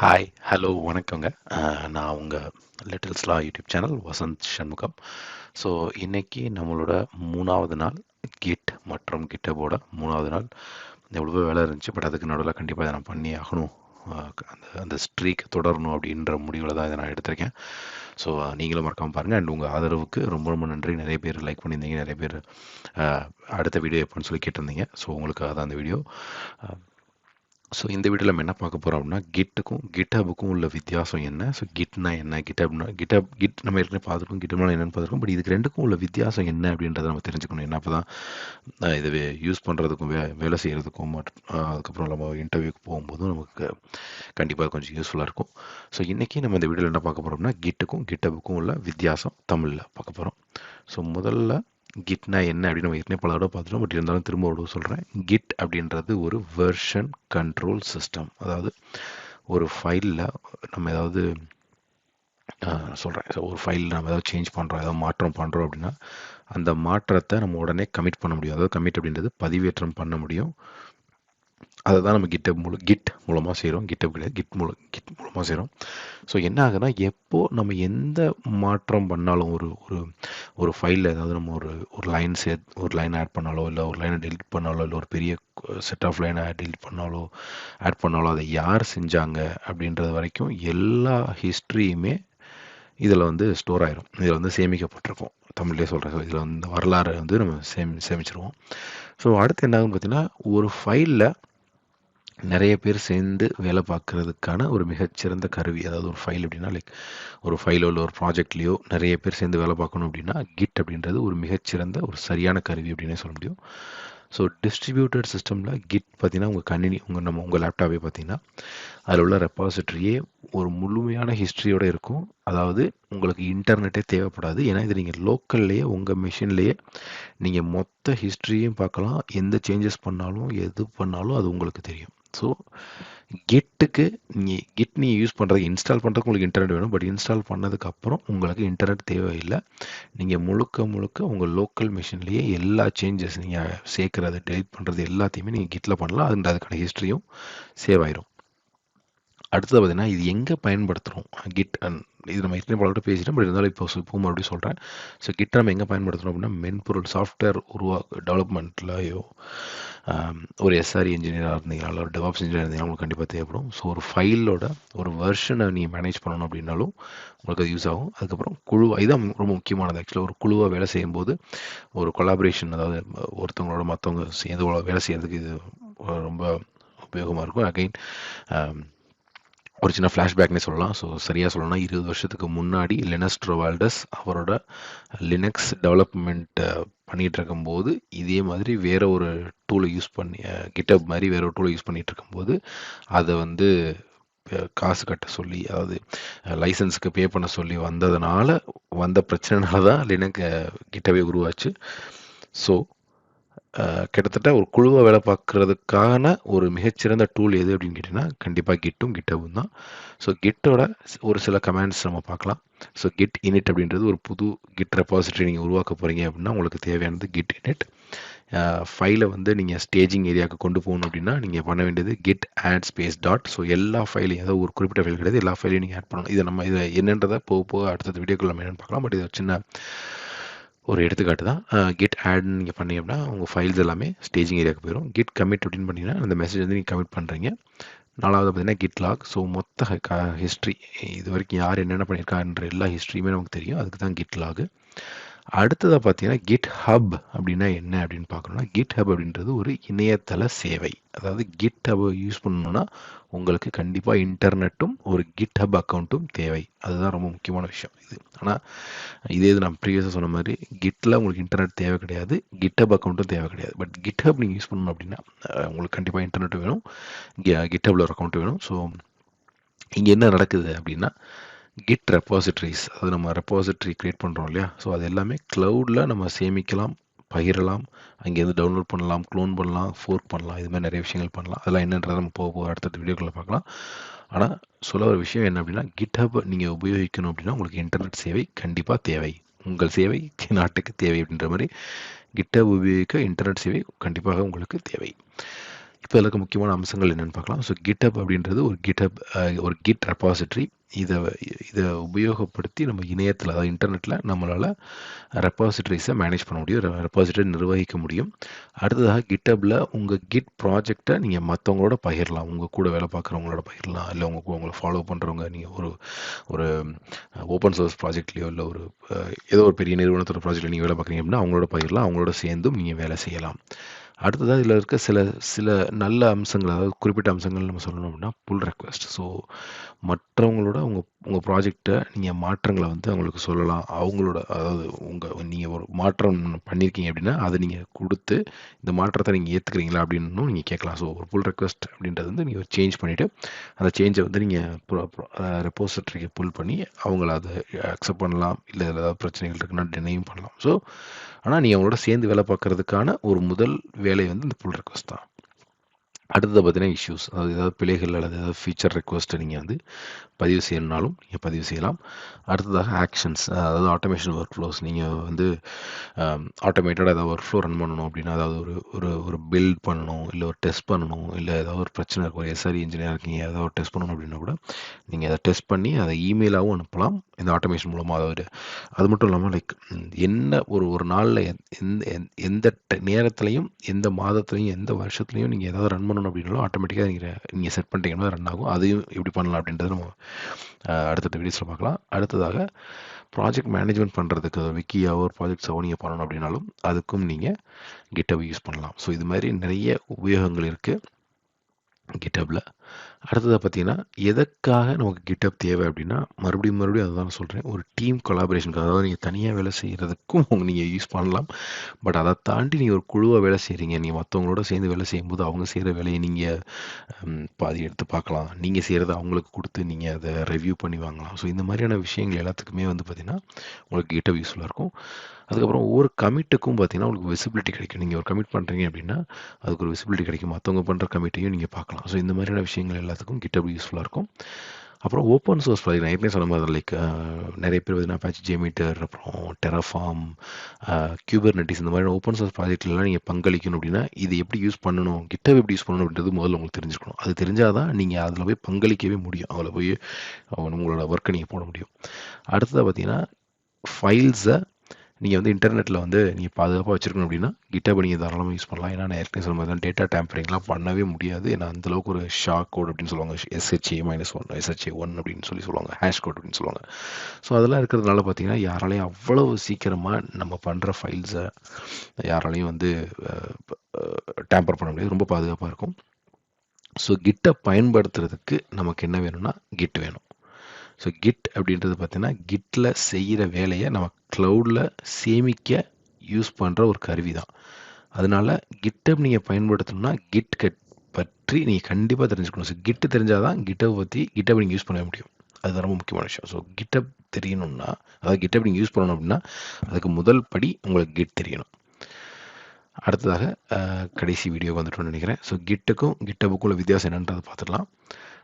Hi hello வணக்கங்க. நான் உங்கள் லிட்டில்ஸ்லா YouTube channel Vasanth Shanmugam. So இன்னைக்கு நம்மளோட மூணாவது நாள் கிட் மற்றும் கிட்டபோட மூணாவது நாள். எவ்வளோ வேலை இருந்துச்சு பட் அதுக்கு நடுவில் கண்டிப்பாக இதை நான் பண்ணி ஆகணும். அந்த அந்த ஸ்ட்ரீக் தொடரணும் அப்படின்ற முடிவில் தான் இதை நான் எடுத்திருக்கேன். ஸோ நீங்களும் மறக்காமல் பாருங்கள் அண்ட் உங்கள் ஆதரவுக்கு ரொம்ப ரொம்ப நன்றி. நிறைய பேர் லைக் பண்ணியிருந்தீங்க. நிறைய பேர் அடுத்த வீடியோ எப்போன்னு சொல்லி கேட்டிருந்தீங்க. ஸோ உங்களுக்கு அதான் அந்த வீடியோ ஸோ இந்த வீடியோவில் நம்ம என்ன பார்க்க போகிறோம் அப்படின்னா கிட்டுக்கும் கிட்டபுக்கும் உள்ள வித்தியாசம் என்ன? ஸோ கிட்னா என்ன? கிட்டப்னா கிட்டப் கிட் நம்ம ஏற்கனவே பார்த்துருக்கோம். கிட்டப்னா என்னென்னு பார்த்துருக்கோம். பட் இதுக்கு ரெண்டுக்கும் உள்ள வித்தியாசம் என்ன அப்படின்றத நம்ம தெரிஞ்சுக்கணும். என்ன அப்போ தான் இது யூஸ் பண்ணுறதுக்கும் வே வேலை செய்கிறதுக்கும் அதுக்கப்புறம் நம்ம இன்டர்வியூக்கு போகும்போதும் நமக்கு கண்டிப்பாக கொஞ்சம் யூஸ்ஃபுல்லாக இருக்கும். ஸோ இன்றைக்கி நம்ம இந்த வீடியோவில் என்ன பார்க்க போகிறோம்னா கிட்டுக்கும் கிட்டபுக்கும் உள்ள வித்தியாசம் தமிழில் பார்க்க போகிறோம் ஸோ முதல்ல கிட்னா என்ன அப்படின்னு நம்ம ஏற்கனவே பல தடவை பார்த்துட்டோம். பட் இருந்தாலும் திரும்ப ஒரு சொல்கிறேன் கிட் அப்படின்றது ஒரு வெர்ஷன் கண்ட்ரோல் சிஸ்டம் அதாவது ஒரு ஃபைலில் நம்ம ஏதாவது சொல்கிறேன் ஒரு ஃபைலில் நம்ம ஏதாவது சேஞ்ச் பண்ணுறோம் ஏதாவது மாற்றம் பண்ணுறோம் அப்படின்னா அந்த மாற்றத்தை நம்ம உடனே கமிட் பண்ண முடியும். அதாவது கமிட் அப்படின்றது பதிவேற்றம் பண்ண முடியும். அதை தான் நம்ம கிட்ட மூலம் கிட் மூலமாக செய்கிறோம் கிட்டப் கிடையாது. கிட் மூலம் கிட் மூலமாக செய்கிறோம் ஸோ என்ன ஆகுதுன்னா எப்போ நம்ம எந்த மாற்றம் பண்ணாலும் ஒரு ஒரு ஒரு ஃபைலில் ஏதாவது நம்ம ஒரு ஒரு லைன் சே ஒரு லைன் ஆட் பண்ணாலோ இல்லை ஒரு லைனை டெலிட் பண்ணாலோ இல்லை ஒரு பெரிய செட் ஆஃப் லைனை டெலிட் பண்ணாலோ ஆட் பண்ணாலோ அதை யார் செஞ்சாங்க அப்படின்றது வரைக்கும் எல்லா ஹிஸ்ட்ரியுமே இதில் வந்து ஸ்டோர் ஆயிரும். இதில் வந்து சேமிக்கப்பட்டிருக்கும். தமிழ்லேயே சொல்கிறேன் இதில் வந்து வரலாறு வந்து நம்ம சேமி சேமிச்சிருவோம். ஸோ அடுத்து என்ன ஆகுதுன்னு பார்த்தீங்கன்னா ஒரு ஃபைலில் நிறைய பேர் சேர்ந்து வேலை பார்க்குறதுக்கான ஒரு மிகச்சிறந்த கருவி அதாவது ஒரு ஃபைல் அப்படின்னா லைக் ஒரு ஃபைலோ இல்லை ஒரு ப்ராஜெக்ட்லேயோ நிறைய பேர் சேர்ந்து வேலை பார்க்கணும் அப்படின்னா கிட் அப்படின்றது ஒரு மிகச்சிறந்த ஒரு சரியான கருவி அப்படின்னே சொல்ல முடியும். ஸோ டிஸ்ட்ரிபியூட்டட் சிஸ்டமில் கிட் பார்த்தீங்கன்னா உங்கள் கணினி உங்கள் நம்ம உங்கள் லேப்டாப்பே பார்த்தீங்கன்னா அதில் உள்ள ரெப்பாசிட்டரியே ஒரு முழுமையான ஹிஸ்ட்ரியோடு இருக்கும். அதாவது உங்களுக்கு இன்டர்நெட்டே தேவைப்படாது. ஏன்னா இது நீங்கள் லோக்கல்லையே உங்கள் மிஷின்லேயே நீங்கள் மொத்த ஹிஸ்ட்ரியும் பார்க்கலாம். எந்த சேஞ்சஸ் பண்ணாலும் எது பண்ணாலும் அது உங்களுக்கு தெரியும். ஸோ கெட்டுக்கு நீங்கள் கிட் நீங்கள் யூஸ் பண்ணுறதுக்கு இன்ஸ்டால் பண்ணுறதுக்கு உங்களுக்கு இன்டர்நெட் வேணும். பட் இன்ஸ்டால் பண்ணதுக்கப்புறம் உங்களுக்கு இன்டர்நெட் தேவையில்லை. நீங்கள் முழுக்க முழுக்க உங்கள் லோக்கல் மிஷின்லேயே எல்லா சேஞ்சஸ் நீங்கள் சேர்க்குறது டெலிட் பண்ணுறது எல்லாத்தையுமே நீங்கள் கிட்டில் பண்ணலாம். அதுக்கான ஹிஸ்ட்ரியும் சேவ் ஆயிரும். அடுத்தது பார்த்தீங்கன்னா இது எங்கே பயன்படுத்துகிறோம் கிட் அண்ட் இது நம்ம இட்லி பல பேசிட்டோம். பட் இருந்தாலும் இப்போ இப்போ மறுபடியும் சொல்கிறேன் ஸோ கிட்ட நம்ம எங்கே பயன்படுத்துகிறோம் அப்படின்னா மென்பொருள் சாஃப்ட்வேர் உருவா டெவலப்மெண்ட்லையோ ஒரு எஸ்ஆர்இ இன்ஜினியராக இருந்தீங்களா இல்லை ஒரு டெவாப்ஸ் இன்ஜினியர் இருந்தீங்கன்னா உங்களுக்கு கண்டிப்பாக தேவைப்படும். ஸோ ஒரு ஃபைலோட ஒரு வெர்ஷனை நீங்கள் மேனேஜ் பண்ணணும் அப்படின்னாலும் உங்களுக்கு அது யூஸ் ஆகும். அதுக்கப்புறம் குழு இதுதான் ரொம்ப முக்கியமானது. ஆக்சுவலாக ஒரு குழுவாக வேலை செய்யும்போது ஒரு கொலாபரேஷன் அதாவது ஒருத்தவங்களோட மற்றவங்க சேர்ந்து வேலை செய்கிறதுக்கு இது ரொம்ப உபயோகமாக இருக்கும். அகைன் ஒரு சின்ன ஃப்ளாஷ்பேக்னே சொல்லலாம். ஸோ சரியாக சொல்லணும்னா இருபது வருஷத்துக்கு முன்னாடி லினஸ் ட்ரோவால்டஸ் அவரோட லினக்ஸ் டெவலப்மெண்ட் பண்ணிகிட்டு இருக்கும்போது இதே மாதிரி வேற ஒரு டூலை யூஸ் பண்ணி கிட்டப் மாதிரி வேற ஒரு டூலை யூஸ் பண்ணிகிட்டு இருக்கும்போது அதை வந்து காசு கட்ட சொல்லி அதாவது லைசன்ஸுக்கு பே பண்ண சொல்லி வந்ததுனால வந்த பிரச்சனைனால தான் லினக் கிட்டவே உருவாச்சு. ஸோ கிட்டத்தட்ட ஒரு குழுவாக வேலை பார்க்குறதுக்கான ஒரு மிகச்சிறந்த டூல் எது அப்படின்னு கேட்டிங்கன்னா கண்டிப்பாக கிட்டும் கிட்டவும் தான். ஸோ கிட்டோட ஒரு சில கமெண்ட்ஸ் நம்ம பார்க்கலாம். ஸோ கிட் இனிட் அப்படின்றது ஒரு புது கிட் ரெபாசிட்டரி நீங்கள் உருவாக்க போகிறீங்க அப்படின்னா உங்களுக்கு தேவையானது கிட் இனிட் ஃபைலை வந்து நீங்கள் ஸ்டேஜிங் ஏரியாவுக்கு கொண்டு போகணும் அப்படின்னா நீங்கள் பண்ண வேண்டியது git add space dot so எல்லா ஃபைலையும் ஏதாவது ஒரு குறிப்பிட்ட ஃபைல் கிடையாது எல்லா ஃபைலையும் நீங்கள் ஆட் பண்ணணும். இதை நம்ம இதை என்னன்றதை போக போக அடுத்தது வீடியோக்குள்ள நம்ம என்னென்னு பார்க்கலாம். பட் இது சின்ன ஒரு எடுத்துக்காட்டு தான். கிட் ஆட் நீங்கள் பண்ணீங்கன்னா உங்கள் ஃபைல்ஸ் எல்லாமே ஸ்டேஜிங் ஏரியாவுக்கு போயிடும் கிட் கமிட் அப்படின்னு பண்ணிங்கன்னா அந்த மெசேஜ் வந்து நீங்கள் கமிட் பண்ணுறீங்க நாலாவது பார்த்தீங்கன்னா கிட் லாக் ஸோ மொத்த ஹிஸ்ட்ரி இது வரைக்கும் யார் என்னென்ன பண்ணியிருக்காருன்ற எல்லா ஹிஸ்ட்ரியுமே நமக்கு தெரியும். அதுக்கு தான் கிட் லாகு அடுத்ததாக பார்த்தீங்கன்னா கிட் ஹப் அப்படின்னா என்ன அப்படின்னு பார்க்கணும்னா கிட் ஹப் அப்படின்றது ஒரு இணையதள சேவை. அதாவது கிட் ஹப் யூஸ் பண்ணணும்னா உங்களுக்கு கண்டிப்பாக இன்டர்நெட்டும் ஒரு கிட் ஹப் அக்கௌண்ட்டும் தேவை. அதுதான் ரொம்ப முக்கியமான விஷயம் இது. ஆனால் இதே இது நான் ப்ரீவியஸாக சொன்ன மாதிரி கிட்டில் உங்களுக்கு இன்டர்நெட் தேவை கிடையாது கிட் ஹப் அக்கௌண்ட்டும் தேவை கிடையாது. பட் கிட் ஹப் நீங்கள் யூஸ் பண்ணணும் அப்படின்னா உங்களுக்கு கண்டிப்பாக இன்டர்நெட் வேணும். கிட் ஹப்பில் ஒரு அக்கௌண்ட் வேணும். ஸோ இங்கே என்ன நடக்குது அப்படின்னா கிட் ரெப்பாசிட்ரிஸ் அது நம்ம ரெப்பாசிட்ரி க்ரியேட் பண்ணுறோம் இல்லையா? ஸோ அது எல்லாமே க்ளவுடில் நம்ம சேமிக்கலாம் பகிரலாம் அங்கேருந்து டவுன்லோட் பண்ணலாம் க்ளோன் பண்ணலாம் ஃபோர்க் பண்ணலாம் இது மாதிரி நிறைய விஷயங்கள் பண்ணலாம். அதெல்லாம் என்னன்றதை நம்ம போக போக அடுத்தடுத்த வீடியோக்குள்ளே பார்க்கலாம். ஆனால் சொல்ல ஒரு விஷயம் என்ன அப்படின்னா கிட்ஹப் நீங்கள் உபயோகிக்கணும் அப்படின்னா உங்களுக்கு இன்டர்நெட் சேவை கண்டிப்பாக தேவை. உங்கள் சேவை நாட்டுக்கு தேவை அப்படின்ற மாதிரி கிட்ட உபயோகிக்க இன்டர்நெட் சேவை கண்டிப்பாக உங்களுக்கு தேவை. இப்போ இதில் இருக்க முக்கியமான அம்சங்கள் என்னென்னு பார்க்கலாம். ஸோ கிட்டப் அப்படின்றது ஒரு கிட்டப் ஒரு கிட் ரெப்பாசிட்ரி இதை இதை உபயோகப்படுத்தி நம்ம இணையத்தில் அதாவது இன்டர்நெட்டில் நம்மளால் ரெப்பாசிட்ரிஸை மேனேஜ் பண்ண முடியும் ரெப்பாசிட்டரி நிர்வகிக்க முடியும். அடுத்ததாக கிட்டப்பில் உங்கள் கிட் ப்ராஜெக்டை நீங்கள் மற்றவங்களோட பகிரலாம். உங்கள் கூட வேலை பார்க்குறவங்களோட பகிரலாம். இல்லை உங்கள் உங்களை ஃபாலோ பண்ணுறவங்க நீங்கள் ஒரு ஒரு ஓப்பன் சோர்ஸ் ப்ராஜெக்ட்லேயோ இல்லை ஒரு ஏதோ ஒரு பெரிய நிறுவனத்தோட ப்ராஜெக்டில் நீங்கள் வேலை பார்க்குறீங்க அப்படின்னா அவங்களோட பகிரலாம். அவங்களோட சேர்ந்தும் நீங்கள் வேலை செய்யலாம். அடுத்ததாக இதில் இருக்க சில சில நல்ல அம்சங்கள் அதாவது குறிப்பிட்ட அம்சங்கள் நம்ம சொல்லணும் அப்படின்னா புல் ரெக்வெஸ்ட் ஸோ மற்றவங்களோட உங்கள் உங்கள் ப்ராஜெக்டை நீங்கள் மாற்றங்களை வந்து அவங்களுக்கு சொல்லலாம். அவங்களோட அதாவது உங்கள் நீங்கள் ஒரு மாற்றம் பண்ணியிருக்கீங்க அப்படின்னா அதை நீங்கள் கொடுத்து இந்த மாற்றத்தை நீங்கள் ஏற்றுக்கிறீங்களா அப்படின்னு நீங்கள் கேட்கலாம். ஸோ ஒரு புல் ரெக்வெஸ்ட் அப்படின்றது வந்து நீங்கள் சேஞ்ச் பண்ணிவிட்டு அந்த சேஞ்சை வந்து நீங்கள் ரெப்போசிட்டரிக்கு புல் பண்ணி அவங்கள அதை அக்செப்ட் பண்ணலாம். இல்லை ஏதாவது பிரச்சனைகள் இருக்குன்னா டினையும் பண்ணலாம். ஸோ ஆனால் நீங்கள் அவங்களோட சேர்ந்து வேலை பார்க்கறதுக்கான ஒரு முதல் வேலை வந்து இந்த புல் ரெக்வஸ்ட் தான். அடுத்தது பார்த்தீங்கன்னா இஷ்யூஸ் அதாவது ஏதாவது பிழைகள் அல்லது ஏதாவது ஃபீச்சர் ரெக்வஸ்ட்டை நீங்கள் வந்து பதிவு செய்யணுனாலும் நீங்கள் பதிவு செய்யலாம். அடுத்ததாக ஆக்ஷன்ஸ் அதாவது ஆட்டோமேஷன் ஒர்க் ஃப்ளோஸ் நீங்கள் வந்து ஆட்டோமேட்டடாக ஏதாவது ஒர்க் ஃப்ளோ ரன் பண்ணணும் அப்படின்னா அதாவது ஒரு ஒரு ஒரு பில்ட் பண்ணணும் இல்லை ஒரு டெஸ்ட் பண்ணணும் இல்லை ஏதாவது ஒரு பிரச்சனை இருக்கும். ஒரு எஸ்ஆர்இ இன்ஜினியர் இருக்கீங்க ஏதாவது ஒரு டெஸ்ட் பண்ணணும் அப்படின்னா கூட நீங்கள் அதை டெஸ்ட் பண்ணி அதை இமெயிலாகவும் அனுப்பலாம். இந்த ஆட்டோமேஷன் மூலமாக அதாவது அது மட்டும் இல்லாமல் லைக் என்ன ஒரு ஒரு நாளில் எந்த எந்த- எந்த நேரத்துலையும் எந்த மாதத்துலையும் எந்த வருஷத்துலையும் நீங்கள் ஏதாவது ரன் பண்ணணும் அப்படின்னாலும் ஆட்டோமேட்டிக்காக நீங்கள் நீங்கள் செட் பண்ணிட்டீங்கன்னா ரன் ஆகும். அதையும் எப்படி பண்ணலாம் அப்படின்றத நம்ம அடுத்த அடுத்தடுத்த வீடியோஸில் பார்க்கலாம். அடுத்ததாக ப்ராஜெக்ட் மேனேஜ்மெண்ட் பண்ணுறதுக்கு விக்கியாவோ ஒரு ப்ராஜெக்ட்ஸாவோ நீங்கள் பண்ணணும் அப்படின்னாலும் அதுக்கும் நீங்கள் கிட்டப் யூஸ் பண்ணலாம். ஸோ இது மாதிரி நிறைய உபயோகங்கள் இருக்குது கிட்டப்பில் அடுத்ததாக பார்த்தீங்கன்னா எதற்காக நமக்கு கிட்டப் தேவை அப்படின்னா மறுபடியும் மறுபடியும் அதுதான் நான் சொல்கிறேன் ஒரு டீம் கொலாபரேஷனுக்கு அதாவது நீங்கள் தனியாக வேலை செய்கிறதுக்கும் நீங்கள் யூஸ் பண்ணலாம். பட் அதை தாண்டி நீங்கள் ஒரு குழுவாக வேலை செய்கிறீங்க நீங்கள் மற்றவங்களோட சேர்ந்து வேலை செய்யும்போது அவங்க செய்கிற வேலையை நீங்கள் பாதி எடுத்து பார்க்கலாம். நீங்கள் செய்கிறத அவங்களுக்கு கொடுத்து நீங்கள் அதை ரிவ்யூ பண்ணி வாங்கலாம். ஸோ இந்த மாதிரியான விஷயங்கள் எல்லாத்துக்குமே வந்து பார்த்திங்கன்னா உங்களுக்கு கிட்டப் யூஸ்ஃபுல்லாக இருக்கும். அதுக்கப்புறம் ஒவ்வொரு கமிட்டுக்கும் பார்த்தீங்கன்னா உங்களுக்கு விசிபிலிட்டி கிடைக்கும். நீங்கள் ஒரு கமிட் பண்ணுறீங்க அப்படின்னா அதுக்கு ஒரு விசிபிலிட்டி கிடைக்கும். மற்றவங்க பண்ணுற கமிட்டையும் நீங்கள் பார்க்கலாம். ஸோ இந்த மாதிரியான விஷயம் விஷயங்கள் எல்லாத்துக்கும் கிட்டப் யூஸ்ஃபுல்லாக இருக்கும். அப்புறம் ஓப்பன் சோர்ஸ் ப்ராஜெக்ட் நான் ஏற்கனவே சொன்ன மாதிரி லைக் நிறைய பேர் பார்த்தீங்கன்னா அப்பாச்சி ஜேமீட்டர் அப்புறம் டெரஃபார்ம் கியூபர் நெட்டிஸ் இந்த மாதிரி ஓப்பன் சோர்ஸ் ப்ராஜெக்ட்லாம் நீங்கள் பங்களிக்கணும் அப்படின்னா இது எப்படி யூஸ் பண்ணணும் கிட்டப் எப்படி யூஸ் பண்ணணும் அப்படின்றது முதல்ல உங்களுக்கு தெரிஞ்சுக்கணும். அது தெரிஞ்சால் தான் நீங்கள் அதில் போய் பங்களிக்கவே முடியும். அதில் போய் உங்களோட ஒர்க்கை நீங்கள் போட முடியும். அடுத்ததாக பார்த்தீங்கன்னா ஃபைல்ஸை நீங்கள் வந்து இன்டர்நெட்டில் வந்து நீங்கள் பாதுகாப்பாக வச்சுருக்கணும் அப்படின்னா கிட்டப் நீங்கள் தாராளமாக யூஸ் பண்ணலாம். ஏன்னா நான் ஏற்கனவே சொன்ன மாதிரி டேட்டா டேம்பரிங்லாம் பண்ணவே முடியாது. ஏன்னா அந்தளவுக்கு ஒரு ஷாக் கோட் அப்படின்னு சொல்லுவாங்க. SHA minus one SHA one அப்படின்னு சொல்லி சொல்லுவாங்க. ஹேஷ் கோட் அப்படின்னு சொல்லுவாங்க. ஸோ அதெல்லாம் இருக்கிறதுனால பார்த்தீங்கன்னா யாராலையும் அவ்வளவு சீக்கிரமாக நம்ம பண்ணுற ஃபைல்ஸை யாராலையும் வந்து டேம்பர் பண்ண முடியாது. ரொம்ப பாதுகாப்பாக இருக்கும். ஸோ கிட்டை பயன்படுத்துறதுக்கு நமக்கு என்ன வேணும்னா கிட் வேணும். ஸோ கிட் அப்படின்றது பார்த்தீங்கன்னா கிட்டில் செய்கிற வேலையை நம்ம க்ளவுடில் சேமிக்க யூஸ் பண்ணுற ஒரு கருவி தான் அதனால கிட்டப் நீங்கள் பயன்படுத்தணும்னா கிட் கட் பற்றி நீங்கள் கண்டிப்பாக தெரிஞ்சுக்கணும். ஸோ கிட்டு தெரிஞ்சால் தான் கிட்டப் பற்றி கிட்டப் நீங்கள் யூஸ் பண்ண முடியும். அது ரொம்ப முக்கியமான விஷயம். ஸோ கிட்டப் தெரியணும்னா அதாவது கிட்டப் நீங்கள் யூஸ் பண்ணணும் அப்படின்னா அதுக்கு முதல் படி உங்களுக்கு கிட் தெரியணும். அடுத்ததாக கடைசி வீடியோ வந்துட்டோம்னு நினைக்கிறேன். ஸோ கிட்டுக்கும் கிட்டபுக்கும் உள்ள வித்தியாசம் என்னன்றதை பார்த்துடலாம்.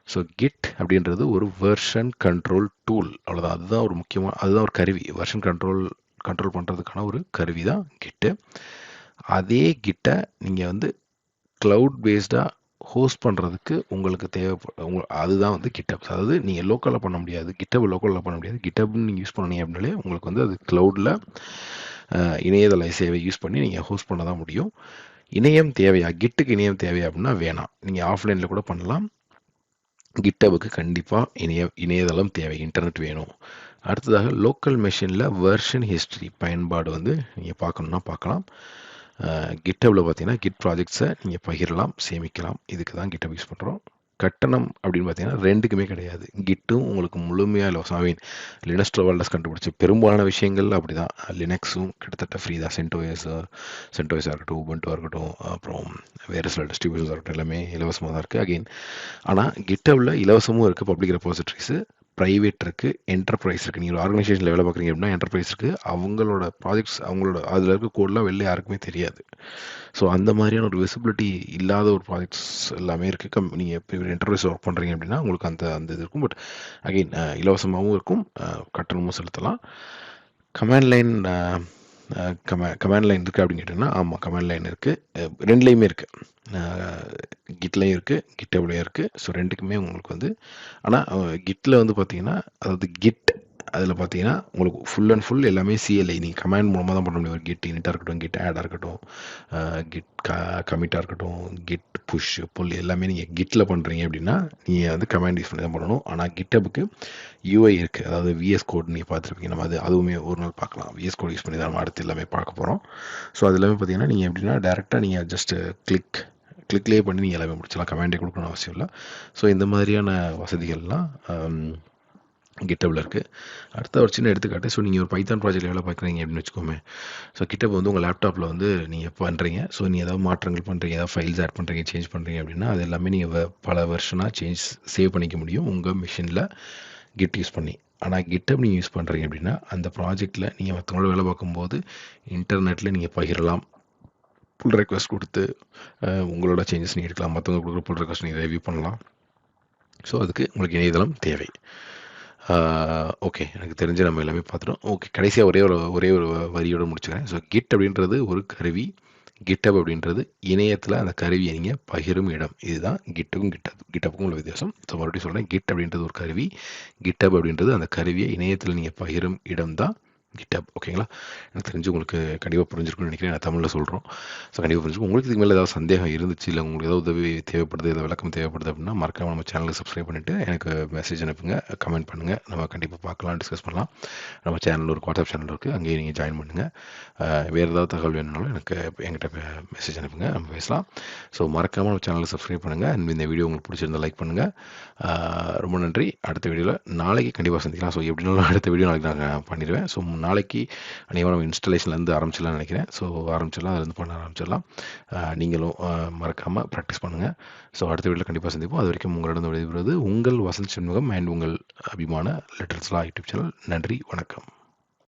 ஸோ கிட் அப்படின்றது ஒரு வெர்ஷன் கண்ட்ரோல் டூல் அவ்வளோதான் அதுதான் ஒரு முக்கியமான அதுதான் ஒரு கருவி. வெர்ஷன் கண்ட்ரோல் கண்ட்ரோல் பண்ணுறதுக்கான ஒரு கருவி தான் கிட்டு அதே கிட்டை நீங்கள் வந்து க்ளவுட் பேஸ்டாக ஹோஸ்ட் பண்ணுறதுக்கு உங்களுக்கு தேவைப்பட உங்க அதுதான் வந்து கிட்டப் அதாவது நீங்கள் லோக்கலில் பண்ண முடியாது. கிட்டப் லோக்கலில் பண்ண முடியாது. கிட்டப்னு நீங்கள் யூஸ் பண்ணீங்க அப்படின்னாலே உங்களுக்கு வந்து அது க்ளவுடில் இணையதள சேவை யூஸ் பண்ணி நீங்கள் ஹோஸ்ட் பண்ண தான் முடியும். இணையம் தேவையா? கிட்டுக்கு இணையம் தேவையா அப்படின்னா வேணாம். நீங்கள் ஆஃப்லைனில் கூட பண்ணலாம். கிட்டபுக்கு கண்டிப்பாக இணைய இணையதளம் தேவை இன்டர்நெட் வேணும். அடுத்ததாக லோக்கல் மெஷினில் வெர்ஷன் ஹிஸ்ட்ரி பயன்பாடு வந்து நீங்கள் பார்க்கணுன்னா பார்க்கலாம். கிட்டபில் பார்த்தீங்கன்னா கிட் ப்ராஜெக்ட்ஸை நீங்கள் பகிரலாம் சேமிக்கலாம். இதுக்கு தான் கிட்டப் யூஸ் பண்ணுறோம் கட்டணம் அப்படின்னு பார்த்தீங்கன்னா ரெண்டுக்குமே கிடையாது. கிட்டும் உங்களுக்கு முழுமையாக இலவசம் ஐ மீன் லினஸ் ட்ரோவல்டஸ் கண்டுபிடிச்ச பெரும்பாலான விஷயங்கள் அப்படி தான் லினக்ஸும் கிட்டத்தட்ட ஃப்ரீ தான். சென்டோஎஸ் சென்டோஎஸாக இருக்கட்டும் உபன்ட்டுவாக இருக்கட்டும் அப்புறம் வேறு சில டிஸ்ட்ரிபியூஷன்ஸாக இருக்கட்டும் எல்லாமே இலவசமாக தான் இருக்குது அகெயின் ஆனால் கிட்டவில் இலவசமும் இருக்குது பப்ளிக் ரெபாசிட்டரிஸு ப்ரைவேட் இருக்குது என்டர்பிரைஸ் இருக்குது நீங்கள் ஒரு ஆர்கனைசேஷனில் வேலை பார்க்குறீங்க அப்படின்னா என்டர்பிரைஸ் இருக்குது அவங்களோட ப்ராஜெக்ட்ஸ் அவங்களோட அதில் இருக்க கோட்லாம் வெளில யாருக்குமே தெரியாது. ஸோ அந்த மாதிரியான ஒரு விசிபிலிட்டி இல்லாத ஒரு ப்ராஜெக்ட்ஸ் எல்லாமே இருக்குது கம் நீங்கள் இப்போ ஒரு என்டர்பிரைஸ் ஒர்க் பண்ணுறீங்க அப்படின்னா உங்களுக்கு அந்த அந்த இது இருக்கும். பட் அகெயின் இலவசமாகவும் இருக்கும். கட்டணமும் செலுத்தலாம். கமாண்ட் லைன் கமே கமாண்ட் லைன் இருக்குது அப்படின்னு கேட்டிங்கன்னா ஆமாம் கமாண்ட் லைன் இருக்குது ரெண்டுலேயுமே இருக்குது கிட்லேயும் இருக்குது கிட்டப்லேயும் இருக்குது ஸோ ரெண்டுக்குமே உங்களுக்கு வந்து ஆனால் கிட்டில் வந்து பார்த்தீங்கன்னா அதாவது கிட் அதில் பார்த்தீங்கன்னா உங்களுக்கு ஃபுல் அண்ட் ஃபுல் எல்லாமே சிஎல்ஐ நீங்கள் கமாண்ட் மூலமாக தான் பண்ண முடியும். ஒரு கிட் இனிட்டாக இருக்கட்டும் கிட் ஆடாக இருக்கட்டும் கிட் க கமிட்டாக இருக்கட்டும் கிட் புஷ் புல் எல்லாமே நீங்கள் கிட்டில் பண்ணுறீங்க அப்படின்னா நீங்கள் வந்து கமாண்ட் யூஸ் பண்ணி தான் பண்ணணும். ஆனால் கிட்டபுக்கு யூஐ இருக்குது அதாவது விஎஸ் கோட் நீங்கள் பார்த்துருப்பீங்க. நம்ம அது அதுவுமே ஒரு நாள் பார்க்கலாம். விஎஸ் கோட் யூஸ் பண்ணி தான் நம்ம அடுத்து எல்லாமே பார்க்க போகிறோம் ஸோ அது எல்லாமே பார்த்தீங்கன்னா நீங்கள் எப்படின்னா டேரெக்டாக நீங்கள் ஜஸ்ட் கிளிக் கிளிக்லேயே பண்ணி நீங்கள் எல்லாமே முடிச்சலாம் கமாண்டே கொடுக்கணும் அவசியம் இல்லை. ஸோ இந்த மாதிரியான வசதிகள்லாம் கிட்டபில் இருக்குது அடுத்த ஒரு சின்ன எடுத்துக்காட்டு ஸோ நீங்கள் ஒரு பைத்தான் ப்ராஜெக்ட் வேலை பார்க்குறீங்க அப்படின்னு வச்சுக்கோமே. ஸோ கிட்டப் வந்து உங்கள் லேப்டாப்பில் வந்து நீங்கள் பண்ணுறீங்க ஸோ நீங்கள் ஏதாவது மாற்றங்கள் பண்ணுறீங்க ஏதாவது ஃபைல்ஸ் ஆட் பண்ணுறீங்க சேஞ்ச் பண்ணுறீங்க அப்படின்னா அது எல்லாமே நீங்கள் பல வருஷனாக சேஞ்ச் சேவ் பண்ணிக்க முடியும் உங்கள் மிஷினில் கிட் யூஸ் பண்ணி. ஆனால் கிட்டப் நீங்கள் யூஸ் பண்ணுறீங்க அப்படின்னா அந்த ப்ராஜெக்ட்டில் நீங்கள் மற்றவங்களோட வேலை பார்க்கும்போது இன்டர்நெட்டில் நீங்கள் பகிரலாம். புல் ரெக்வஸ்ட் கொடுத்து உங்களோட சேஞ்சஸ் நீங்கள் எடுக்கலாம். மற்றவங்க கொடுக்குற புல் ரெக்வஸ்ட் நீங்கள் ரிவ்யூ பண்ணலாம். ஸோ அதுக்கு உங்களுக்கு இணையதளம் தேவை. ஓகே எனக்கு தெரிஞ்ச நம்ம எல்லாமே பார்த்துட்டோம். ஓகே கடைசியாக ஒரே ஒரு ஒரே ஒரு வரியோடு முடிச்சுக்கிறேன். ஸோ கிட் அப்படின்றது ஒரு கருவி. கிட்டப் அப்படின்றது இணையத்தில் அந்த கருவியை நீங்கள் பகிரும் இடம். இதுதான் கிட்டுக்கும் கிட்டப் கிட்டப்புக்கும் உள்ள வித்தியாசம். ஸோ மறுபடியும் சொல்கிறேன் கிட் அப்படின்றது ஒரு கருவி. கிட்டப் அப்படின்றது அந்த கருவியை இணையத்தில் நீங்கள் பகிரும் இடம் தான் கிட்டப் ஓகேங்களா எனக்கு தெரிஞ்சு உங்களுக்கு கண்டிப்பாக புரிஞ்சிருக்கும்னு நினைக்கிறேன். நான் தமிழில் சொல்கிறோம் ஸோ கண்டிப்பாக புரிஞ்சிருக்கும். உங்களுக்கு இதுக்கு மேலே ஏதாவது சந்தேகம் இருந்துச்சு இல்லை உங்களுக்கு ஏதாவது உதவி தேவைப்படுது ஏதாவது விளக்கம் தேவைப்படுது அப்படின்னா மறக்காமல் நம்ம சேனலுக்கு சப்ஸ்கிரைப் பண்ணிவிட்டு எனக்கு மெசேஜ் அனுப்புங்க கமெண்ட் பண்ணுங்கள் நம்ம கண்டிப்பாக பார்க்கலாம் டிஸ்கஸ் பண்ணலாம். நம்ம சேனல் ஒரு வாட்ஸ்அப் சேனல் இருக்குது அங்கேயே நீங்கள் ஜாயின் பண்ணுங்கள் வேறு ஏதாவது தகவல் வேணுனாலும் எனக்கு என்கிட்ட மெசேஜ் அனுப்புங்க. நம்ம பேசலாம். ஸோ மறக்காமல் நம்ம சேனலுக்கு சப்ஸ்கிரைப் பண்ணுங்கள் அண்ட் இந்த வீடியோ உங்களுக்கு பிடிச்சிருந்தால் லைக் பண்ணுங்கள் ரொம்ப நன்றி. அடுத்த வீடியோவில் நாளைக்கு கண்டிப்பாக சந்திக்கலாம். ஸோ எப்படினாலும் அடுத்த வீடியோ நாளைக்கு நான் பண்ணிடுவேன். ஸோ நாளைக்கு அனைவரும் இன்ஸ்டலேஷன்லேருந்து ஆரம்பிச்சிடலாம்னு நினைக்கிறேன். ஸோ ஆரம்பிச்சிடலாம் அதுலேருந்து பண்ண ஆரம்பிச்சிடலாம். நீங்களும் மறக்காமல் ப்ராக்டிஸ் பண்ணுங்கள் ஸோ அடுத்த வீட்டில் கண்டிப்பாக சந்திப்போம். அது வரைக்கும் உங்களிடம் விடைபெறுவது உங்கள் வசந்த் சண்முகம் அண்ட் உங்கள் அபிமான லிட்டர்ஸ்லா யூடியூப் சேனல் நன்றி வணக்கம்.